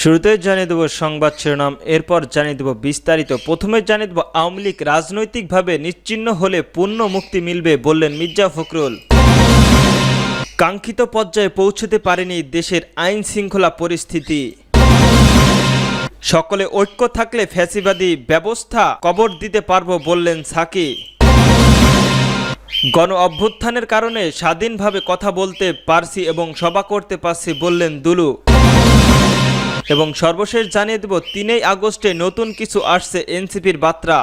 শুরুতে জানিয়ে দেবো সংবাদ শিরোনাম, এরপর জানিয়ে দেবো বিস্তারিত। প্রথমে জানিয়ে দেবো, আওয়ামী লীগ রাজনৈতিকভাবে নিশ্চিহ্ন হলে পূর্ণ মুক্তি মিলবে বললেন মির্জা ফখরুল। কাঙ্ক্ষিত পর্যায়ে পৌঁছতে পারেনি দেশের আইন শৃঙ্খলা পরিস্থিতি। সকলে ঐক্য থাকলে ফ্যাসিবাদী ব্যবস্থা কবর দিতে পারব বললেন সাকি গণ অভ্যুত্থানের কারণে স্বাধীনভাবে কথা বলতে পারছি এবং সভা করতে পারছি বললেন দুলু এবং সর্বশেষ জানিয়ে দেব তিনই আগস্টে নতুন কিছু আসছে এনসিপির বার্তা।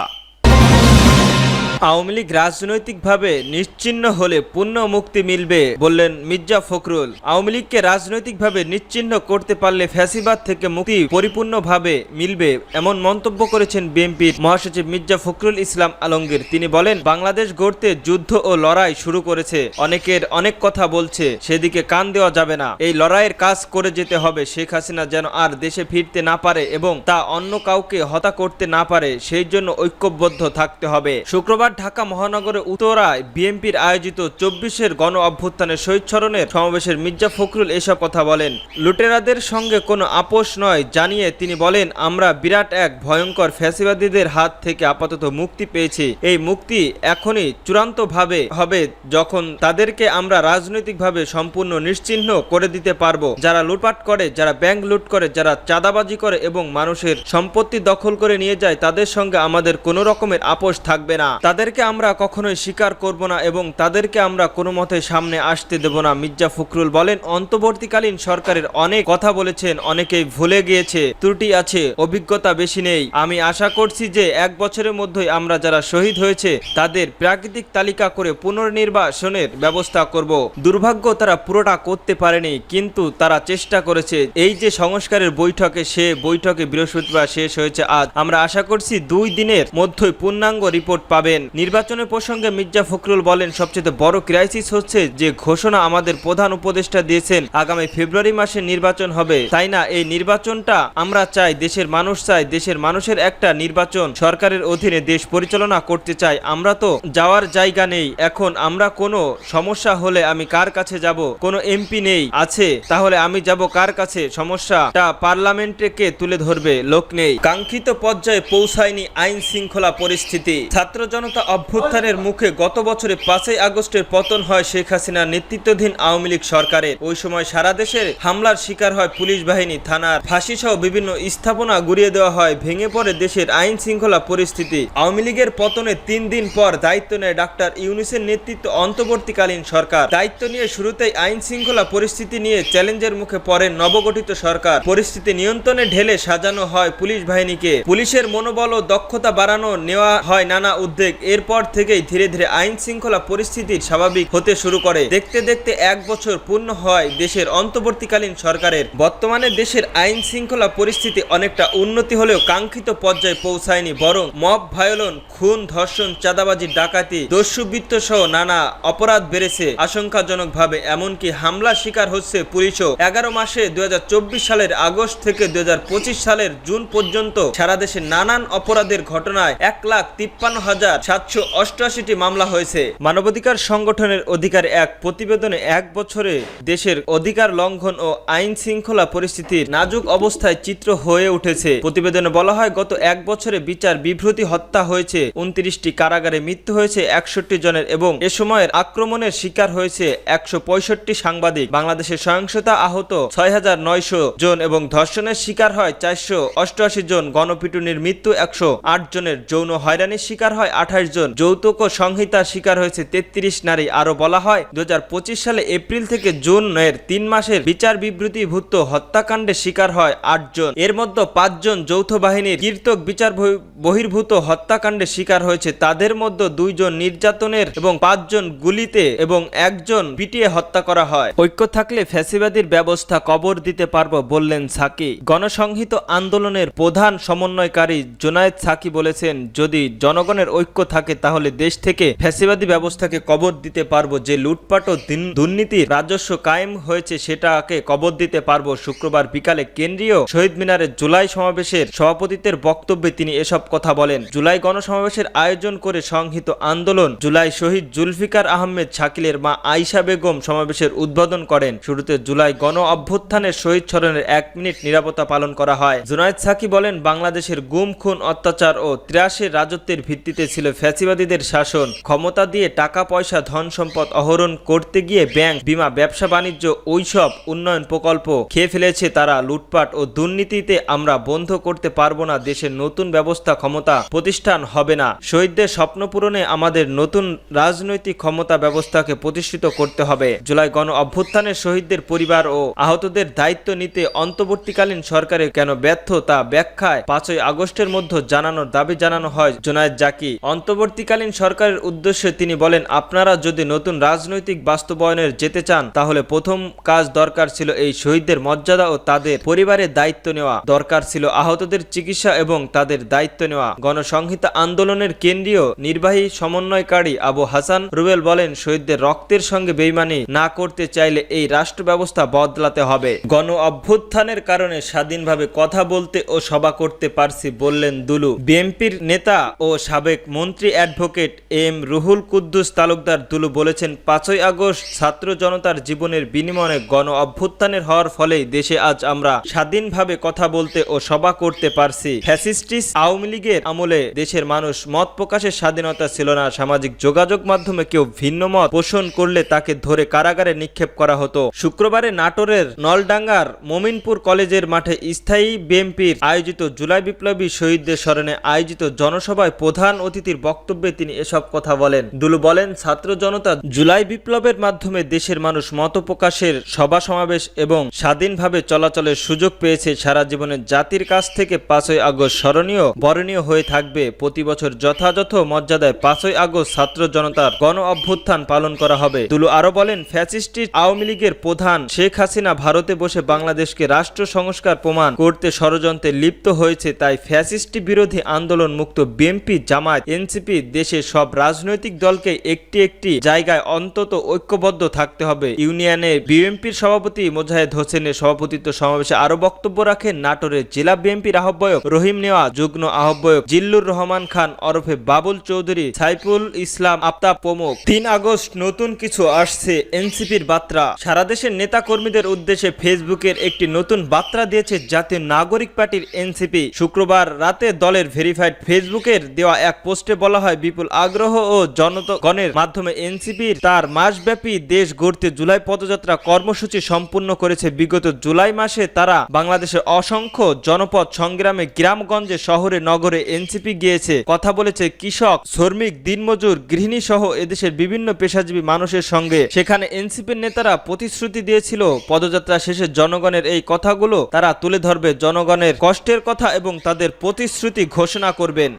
আওয়ামী লীগ রাজনৈতিকভাবে নিশ্চিহ্ন হলে পূর্ণ মুক্তি মিলবে বললেন মির্জা ফখরুল। আওয়ামী লীগকে রাজনৈতিকভাবে নিশ্চিহ্ন করতে পারলে ফ্যাসিবাদ থেকে মুক্তি পরিপূর্ণভাবে মিলবে এমন মন্তব্য করেছেন বিএনপির মহাসচিব মির্জা ফখরুল ইসলাম আলমগীর। তিনি বলেন, বাংলাদেশ গড়তে যুদ্ধ ও লড়াই শুরু করেছে। অনেকের অনেক কথা বলছে, সেদিকে কান দেওয়া যাবে না। এই লড়াইয়ের কাজ করে যেতে হবে, শেখ হাসিনা যেন আর দেশে ফিরতে না পারে এবং তা অন্য কাউকে হতা করতে না পারে, সেই জন্য ঐক্যবদ্ধ থাকতে হবে। শুক্রবার ঢাকা মহানগরে উত্তরায় বিএনপির আয়োজিত চব্বিশের গণ অভ্যুত্থানের স্মরণের সমাবেশের মির্জা ফখরুল এসব কথা বলেন। লুটেরাদের সঙ্গে কোনো আপোষ নয় জানিয়ে তিনি বলেন, আমরা বিরাট এক ভয়ঙ্কর ফ্যাসিবাদীদের হাত থেকে আপাতত মুক্তি পেয়েছি। এই মুক্তি এখনই চূড়ান্তভাবে হবে যখন তাদেরকে আমরা রাজনৈতিকভাবে সম্পূর্ণ নিশ্চিহ্ন করে দিতে পারব। যারা লুটপাট করে, যারা ব্যাংক লুট করে, যারা চাঁদাবাজি করে এবং মানুষের সম্পত্তি দখল করে নিয়ে যায়, তাদের সঙ্গে আমাদের কোনো রকমের আপোষ থাকবে না। তাদেরকে আমরা কখনোই স্বীকার করব না এবং তাদেরকে আমরা কোনো মতে সামনে আসতে দেব না, মির্জা ফখরুল বলেন। অন্তর্বর্তীকালীন সরকারের অনেক কথা বলেছেন, অনেকেই ভুলে গিয়েছে, ত্রুটি আছে, অভিজ্ঞতা বেশি নেই। আমি আশা করছি যে এক বছরের মধ্যেই আমরা যারা শহীদ হয়েছে, তাদের প্রাকৃতিক তালিকা করে পুনর্নির্বাসনের ব্যবস্থা করব। দুর্ভাগ্য তারা পুরোটা করতে পারেনি, কিন্তু তারা চেষ্টা করেছে। এই যে সংস্কারের বৈঠকে সে বৈঠকে বৃহস্পতিবার শেষ হয়েছে আজ। আমরা আশা করছি দুই দিনের মধ্যেই পূর্ণাঙ্গ রিপোর্ট পাবেন। নির্বাচনের প্রসঙ্গে মির্জা ফখরুল বলেন, সবচেয়ে বড় ক্রাইসিস হচ্ছে যে ঘোষণা আমাদের প্রধান উপদেষ্টা দিয়েছেন, আগামী ফেব্রুয়ারি মাসে নির্বাচন হবে। তাই না? এই নির্বাচনটা আমরা চাই, দেশের মানুষ চাই, দেশের মানুষের একটা নির্বাচন। সরকারের অধীনে দেশ পরিচালনা করতে চাই। আমরা তো যাওয়ার জায়গা নেই। এখন আমরা কোনো সমস্যা হলে আমি কার কাছে যাব? কোনো এমপি নেই, আছে। তাহলে আমি যাব কার কাছে? সমস্যাটা পার্লামেন্টে কে তুলে ধরবে? লোক নেই। কাঙ্ক্ষিত পর্যায়ে পৌঁছায়নি আইন শৃঙ্খলা পরিস্থিতি। ছাত্র জনতা অভ্যুত্থানের মুখে গত বছরে পাঁচই আগস্টের পতন হয় শেখ হাসিনার নেতৃত্বাধীন আওয়ামী লীগ সরকারের। ওই সময় সারা দেশের হামলার শিকার হয় পুলিশ বাহিনী, থানার ফাঁসি সহ বিভিন্ন স্থাপনা গুড়িয়ে দেওয়া হয়, ভেঙে পড়ে দেশের আইন শৃঙ্খলা পরিস্থিতি। আওয়ামী লীগের পতনের তিন দিন পর দায়িত্ব নেয় ডাক্তার ইউনিসের নেতৃত্ব অন্তর্বর্তীকালীন সরকার। দায়িত্ব নিয়ে শুরুতেই আইন শৃঙ্খলা পরিস্থিতি নিয়ে চ্যালেঞ্জের মুখে পড়েন নবগঠিত সরকার। পরিস্থিতি নিয়ন্ত্রণে ঢেলে সাজানো হয় পুলিশ বাহিনীকে। পুলিশের মনোবল ও দক্ষতা বাড়ানো নেওয়া হয় নানা উদ্যোগ। এরপর থেকেই ধীরে ধীরে আইন শৃঙ্খলা পরিস্থিতি স্বাভাবিক হতে শুরু করে। দেখতে দেখতে এক বছর পূর্ণ হয় দেশের অন্তর্বর্তীকালীন সরকারের। বর্তমানে দেশের আইন শৃঙ্খলা পরিস্থিতি অনেকটা উন্নতি হলেও কাঙ্ক্ষিত পর্যায়ে পৌঁছায়নি, বরং মব ভায়োলন, খুন, ধর্ষণ, চাঁদাবাজি, ডাকাতি, দস্যুবৃত্ত সহ নানা অপরাধ বেড়েছে। আশঙ্কাজনকভাবে এমনকি হামলা শিকার হচ্ছে পুলিশও। এগারো মাসে দুই হাজার চব্বিশ সালের আগস্ট থেকে দুই হাজার পঁচিশ সালের জুন পর্যন্ত সারা দেশে নানান অপরাধের ঘটনায় এক লাখ তিপ্পান্ন হাজার সাতশো মামলা হয়েছে। মানবাধিকার সংগঠনের অধিকার এক প্রতিবেদনে এক বছরে দেশের অধিকার লঙ্ঘন ও আইন শৃঙ্খলা পরিস্থিতির নাজুক অবস্থায় চিত্র হয়ে উঠেছে। প্রতিবেদনে বলা হয়, গত এক বছরে বিচার বিভ্রতি হত্যা হয়েছে, উনত্রিশটি কারাগারে মৃত্যু হয়েছে একষট্টি জনের এবং এ সময়ের আক্রমণের শিকার হয়েছে একশো পঁয়ষট্টি সাংবাদিক। বাংলাদেশের সহিংসতা আহত ছয় হাজার নয়শো জন এবং ধর্ষণের শিকার হয় চারশো অষ্টআশি জন। গণপিটুনির মৃত্যু একশো আট জনের। যৌন হয়রানির শিকার হয় আঠাশ জন। যৌতুক ও সংহিতার শিকার হয়েছে তেত্রিশ নারী। আরও বলা হয় দু সালে এপ্রিল থেকে জুন এর তিন মাসের বিচার বিবৃতিভুক্ত হত্যাকাণ্ডের শিকার হয় আটজন এর মধ্যে পাঁচজন যৌথ বাহিনীর কীর্তক বিচার বহির্ভূত হত্যাকাণ্ডের শিকার হয়েছে। তাদের মধ্যে দুইজন নির্যাতনের এবং পাঁচজন গুলিতে এবং একজন পিটিয়ে হত্যা করা হয়। ঐক্য থাকলে ফ্যাসিবাদীর ব্যবস্থা কবর দিতে পারব বললেন সাকি। গণসংহিত আন্দোলনের প্রধান সমন্বয়কারী জোনায়েদ সাকি বলেছেন, যদি জনগণের ঐক্য থাকে, তাহলে দেশ থেকে ফ্যাসিবাদী ব্যবস্থাকে কবর দিতে পারব যে লুটপাট ও দুর্নীতির রাজস্ব কায়েম হয়েছে সেটাকে কবর দিতে পারব। শুক্রবার বিকালে কেন্দ্রীয় শহীদ মিনারে জুলাই সমাবেশের সভাপতিত্বের বক্তব্যে তিনি এসব কথা বলেন। জুলাই গণসমাবেশের আয়োজন করে সংহিত আন্দোলন জুলাই শহীদ জুলফিকার আহমেদ শাকিলের মা আইসা বেগম সমাবেশের উদ্বোধন করেন। শুরুতে জুলাই গণ অভ্যুত্থানের শহীদ স্মরণের এক মিনিট নিরাপত্তা পালন করা হয়। জুনায়দ সাকি বলেন, বাংলাদেশের গুম, খুন, অত্যাচার ও ত্রাসের রাজত্বের ভিত্তিতে ছিল ফ্যাসিবাদীদের শাসন, ক্ষমতা দিয়ে টাকা, পয়সা, ধন সম্পদ অহরণ করতে গিয়ে ব্যাংক, বিমা, ব্যবসা, বাণিজ্য, ওইসব উন্নয়ন প্রকল্প খেয়ে ফেলেছে তারা। লুটপাট ও দুর্নীতিতে আমরা বন্ধ করতে পারব না। দেশের নতুন ব্যবস্থা, ক্ষমতা প্রতিষ্ঠান হবে না। শহীদদের স্বপ্ন পূরণে আমাদের নতুন রাজনৈতিক ক্ষমতা ব্যবস্থাকে প্রতিষ্ঠিত করতে হবে। জুলাই গণ অভ্যুত্থানের শহীদদের পরিবার ও আহতদের দায়িত্ব নিতে অন্তর্বর্তীকালীন সরকারের কেন ব্যর্থ তা ব্যাখ্যায় পাঁচই আগস্টের মধ্যে জানানোর দাবি জানানো হয়। জোনায়েদ জাকি অন্তর্বর্তীকালীন সরকারের উদ্দেশ্যে তিনি বলেন, আপনারা যদি নতুন রাজনৈতিক বাস্তবায়নের যেতে চান, তাহলে প্রথম কাজ দরকার ছিল এই শহীদদের মর্যাদা ও তাদের পরিবারের দায়িত্ব নেওয়া। দরকার ছিল আহতদের চিকিৎসা এবং তাদের দায়িত্ব নেওয়া। গণসংহিতা আন্দোলনের কেন্দ্রীয় নির্বাহী সমন্বয়কারী আবু হাসান রুবেল বলেন, শহীদদের রক্তের সঙ্গে বেইমানি না করতে চাইলে এই রাষ্ট্র ব্যবস্থা বদলাতে হবে। গণ অভ্যুত্থানের কারণে স্বাধীনভাবে কথা বলতে ও সভা করতে পারছি, বললেন দুলু। বিএনপির নেতা ও সাবেক মন্ত্রী অ্যাডভোকেট এম রুহুল কুদ্দুস তালুকদার দুলু বলেছেন, পাঁচই আগস্ট ছাত্র জনতার জীবনের বিনিময়ে গণ অভ্যুত্থানের হওয়ার ফলেই দেশে আজ আমরা স্বাধীনভাবে কথা বলতে ও সভা করতে পারছি। ফ্যাসিস্টিস আওয়ামী লীগের আমলে দেশের মানুষ মত প্রকাশের স্বাধীনতা ছিল না, সামাজিক যোগাযোগ মাধ্যমে কেউ ভিন্ন মত পোষণ করলে তাকে ধরে কারাগারে নিক্ষেপ করা হতো। শুক্রবারে নাটোরের নলডাঙ্গার মোমিনপুর কলেজের মাঠে স্থায়ী বিএমপির আয়োজিত জুলাই বিপ্লবী শহীদদের স্মরণে আয়োজিত জনসভায় প্রধান অতিথির বক্তব্যে তিনি এসব কথা বলেন। দুলু বলেন, ছাত্র জনতা জুলাই বিপ্লবের মাধ্যমে দেশের মানুষ মত প্রকাশের সভা সমাবেশ এবং স্বাধীনভাবে চলাচলের সুযোগ পেয়েছে সারা জীবনে জাতির কাছ থেকে পাঁচই আগস্ট স্মরণীয়, বরণীয় হয়ে থাকবে। প্রতি বছর যথাযথ মর্যাদায় পাঁচই আগস্ট ছাত্র জনতার গণ অভ্যুত্থান পালন করা হবে। দুলু আরও বলেন, ফ্যাসিস্ট আওয়ামী লীগের প্রধান শেখ হাসিনা ভারতে বসে বাংলাদেশকে রাষ্ট্র সংস্কার প্রমাণ করতে ষড়যন্ত্রে লিপ্ত হয়েছে, তাই ফ্যাসিস্টি বিরোধী আন্দোলন মুক্ত বিএনপি জামায়াত এনসিপি দেশের সব রাজনৈতিক দলকে একটি একটি জায়গায় অন্তত ঐক্যবদ্ধ থাকতে হবে। ইউনিয়নের বিএনপির সভাপতি মোজাহেদ হোসেনের সভাপতিত্ব সমাবেশে আরও বক্তব্য রাখেন নাটোরের জেলা বিএনপির আহ্বায়ক রহিম নেওয়া যুগ্ম আহ্বায়ক জিল্লুর রহমান খান, ওরফে বাবুল চৌধুরী, সাইফুল ইসলাম আফতাব প্রমুখ। তিন আগস্ট নতুন কিছু আসছে এনসিপির বার্তা। সারা দেশের নেতা কর্মীদের উদ্দেশ্যে ফেসবুকের একটি নতুন বার্তা দিয়েছে জাতীয় নাগরিক পার্টির এনসিপি। শুক্রবার রাতে দলের ভেরিফাইড ফেসবুকের দেওয়া এক পোস্টে বলা হয়, বিপুল আগ্রহ ও জনগণের মাধ্যমে এনসিপির তার মাসব্যাপী দেশ গড়তে জুলাই পদযাত্রা কর্মসূচি সম্পূর্ণ করেছে। বিগত জুলাই মাসে তারা বাংলাদেশের অসংখ্য জনপদ সংগ্রামে গ্রামগঞ্জে, শহরে, নগরে এনসিপি গিয়েছে। কথা বলেছে কৃষক, শ্রমিক, দিনমজুর গৃহিণী সহ এদেশের বিভিন্ন পেশাজীবী মানুষের সঙ্গে। সেখানে এনসিপির নেতারা প্রতিশ্রুতি দিয়েছিল, পদযাত্রা শেষে জনগণের এই কথাগুলো তারা তুলে ধরবে। জনগণের কষ্টের কথা এবং তাদের প্রতিশ্রুতি ঘোষণা করবেন।